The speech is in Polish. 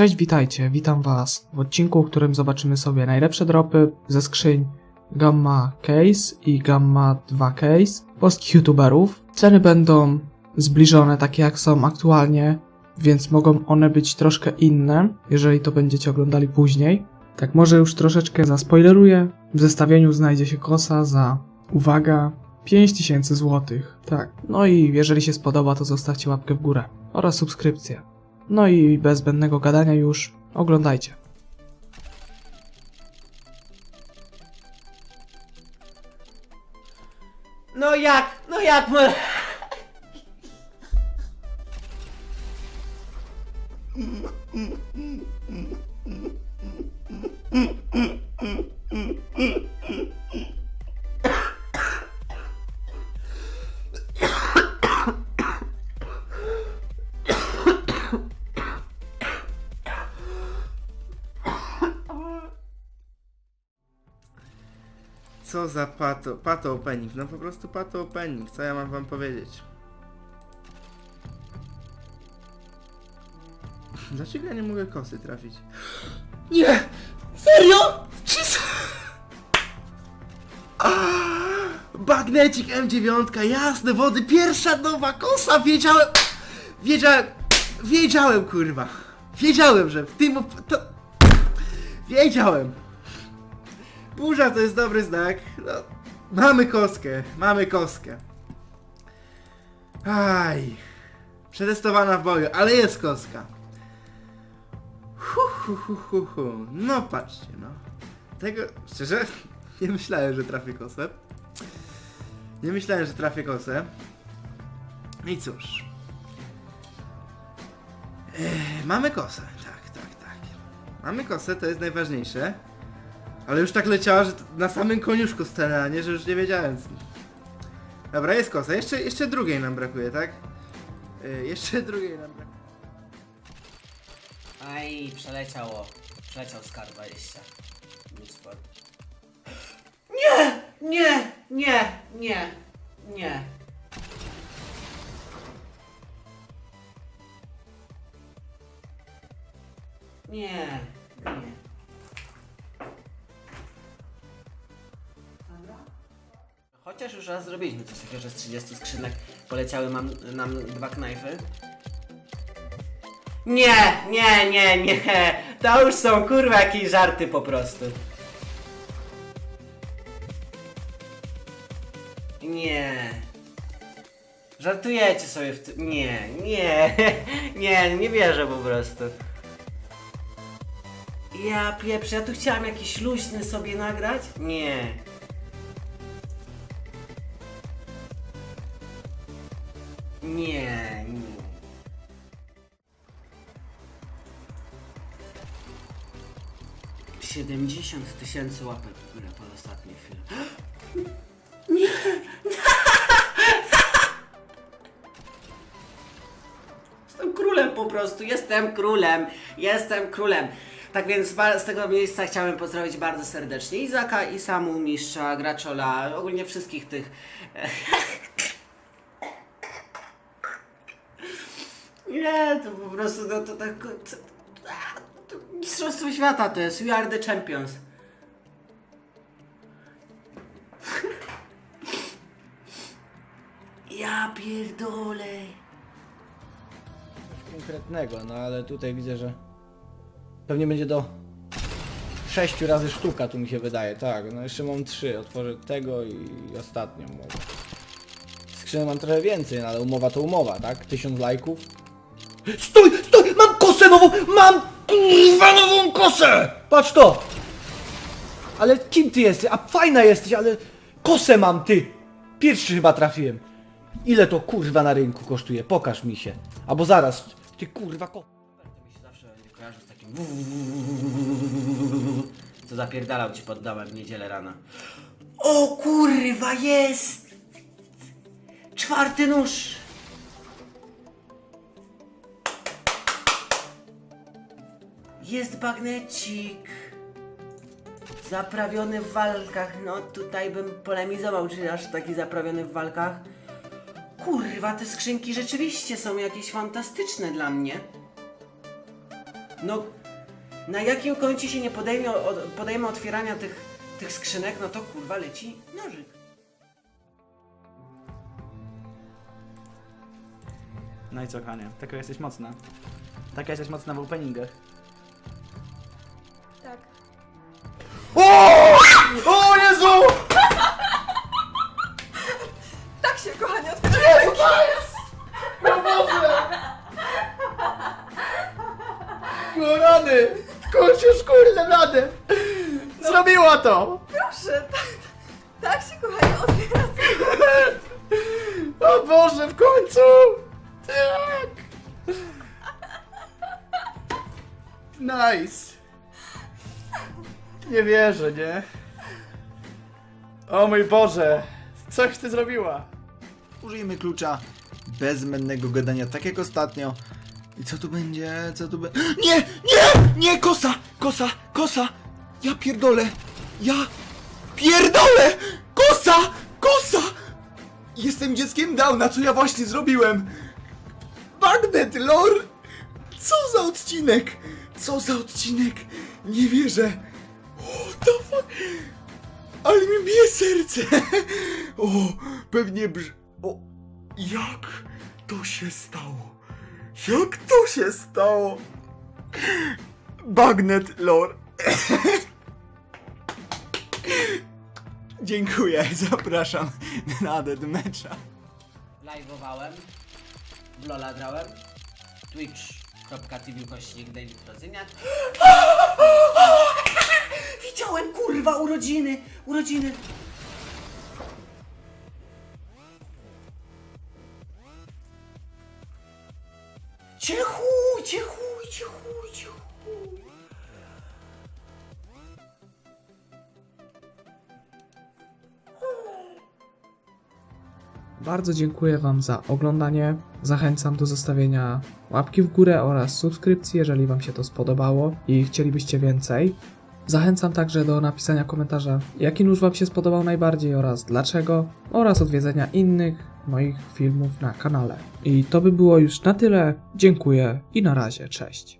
Cześć, witajcie, witam was w odcinku, w którym zobaczymy sobie najlepsze dropy ze skrzyń Gamma Case i Gamma 2 Case polskich youtuberów. Ceny będą zbliżone takie jak są aktualnie, więc mogą one być troszkę inne, jeżeli to będziecie oglądali później. Tak może już troszeczkę zaspoileruję. W zestawieniu znajdzie się kosa za, uwaga, 5000 zł. Tak. No i jeżeli się spodoba, to zostawcie łapkę w górę oraz subskrypcję. No i bez zbędnego gadania już oglądajcie. No jak? No jak mo... Co za pato, pato opening, no po prostu pato opening, co ja mam wam powiedzieć? Dlaczego ja nie mogę kosy trafić? Nie! Serio? Jesus! Bagnecik M9, jasne wody, pierwsza nowa kosa, wiedziałem, wiedziałem, wiedziałem kurwa, wiedziałem, że w tym, to, wiedziałem. Burza to jest dobry znak. No, mamy koskę, mamy koskę. Aj. Przetestowana w boju, ale jest koska. Hu, hu, hu, hu, hu. No patrzcie, no. Tego, szczerze, nie myślałem, że trafię kosę. Nie myślałem, że trafię kosę. I cóż. Ech, mamy kosę, tak, tak, tak. Mamy kosę, to jest najważniejsze. Ale już tak leciała, że na samym koniuszku scena, a nie, że już nie wiedziałem. Dobra, jest kosa. Jeszcze, jeszcze drugiej nam brakuje, tak? Yy, jeszcze drugiej nam brakuje. Aj, przeleciało. Przeleciał skarb 20. Good spot. Nie! Nie! Nie! Nie! Nie! Chociaż już raz zrobiliśmy coś takiego, że z 30 skrzynek poleciały mam, nam dwa knajfy. Nie, nie, nie, nie. To już są kurwa jakieś żarty po prostu. Nie. Żartujecie sobie w tym. Nie, nie, nie, nie wierzę po prostu. Ja pieprzę, ja tu chciałam jakiś luźny sobie nagrać? Nie. Nie, nie. Siedemdziesiąt tysięcy łapek w górę po ostatniej chwili. Jestem królem po prostu, jestem królem, jestem królem. Tak więc z tego miejsca chciałem pozdrowić bardzo serdecznie Izaka, samu mistrza, Graczola, ogólnie wszystkich tych. Nie, to po prostu no, to tak. Mistrzostwo świata to jest. We are the champions. Ja pierdolę. coś konkretnego, no ale tutaj widzę, że pewnie będzie do 6 razy sztuka, tu mi się wydaje, tak. No jeszcze mam 3, otworzę tego i ostatnią może. Skrzynek mam trochę więcej, no ale umowa to umowa, tak? 1000 lajków. Stój, stój, mam kosę nową, mam kurwa nową kosę! Patrz to! Ale kim ty jesteś? A fajna jesteś, ale kosę mam ty! Pierwszy chyba trafiłem. Ile to kurwa na rynku kosztuje? Pokaż mi się. Albo zaraz, ty kurwa ko... To mi się zawsze będzie kojarzył z takim co zapierdalał ci pod domem w niedzielę rano. O kurwa jest! Czwarty nóż! Jest bagnecik! Zaprawiony w walkach. No tutaj bym polemizował, czy aż taki zaprawiony w walkach. Kurwa, te skrzynki rzeczywiście są jakieś fantastyczne dla mnie. No, na jakim koncie się nie podejmie, od, podejmę otwierania tych, tych skrzynek, no to kurwa leci nożyk. No i co, Hania? Taka jesteś mocna. Taka jesteś mocna w openingach. O rany! Kurczę, kurde rady! Zrobiła to! Proszę, tak, tak się, kochanie, otwiera. O Boże, w końcu! Tak! Nice! Nie wierzę, nie? O mój Boże! Coś ty zrobiła! Użyjmy klucza bez zbędnego gadania, tak jak ostatnio. I co tu będzie? Co tu będzie? Nie! Nie! Nie! Kosa! Kosa! Kosa! Ja pierdolę! Ja pierdolę! Kosa! Kosa! Jestem dzieckiem Downa, co ja właśnie zrobiłem! Magnet, lor! Co za odcinek? Co za odcinek? Nie wierzę! What the fuck? Ale mi bije serce! O, pewnie brz... O, jak to się stało? Jak to się stało? Bagnet lore. Dziękuję, zapraszam na deadmatcha. Live'owałem, w Lola grałem, twitch.tv kośnik David Rodzyniak. Widziałem, kurwa, urodziny, urodziny. Ciechuj, ciechuj, ciechuj, ciechuj. Bardzo dziękuję Wam za oglądanie. Zachęcam do zostawienia łapki w górę oraz subskrypcji, jeżeli Wam się to spodobało i chcielibyście więcej. Zachęcam także do napisania komentarza, jaki nóż Wam się spodobał najbardziej oraz dlaczego, oraz odwiedzenia innych moich filmów na kanale. I to by było już na tyle. Dziękuję i na razie, cześć.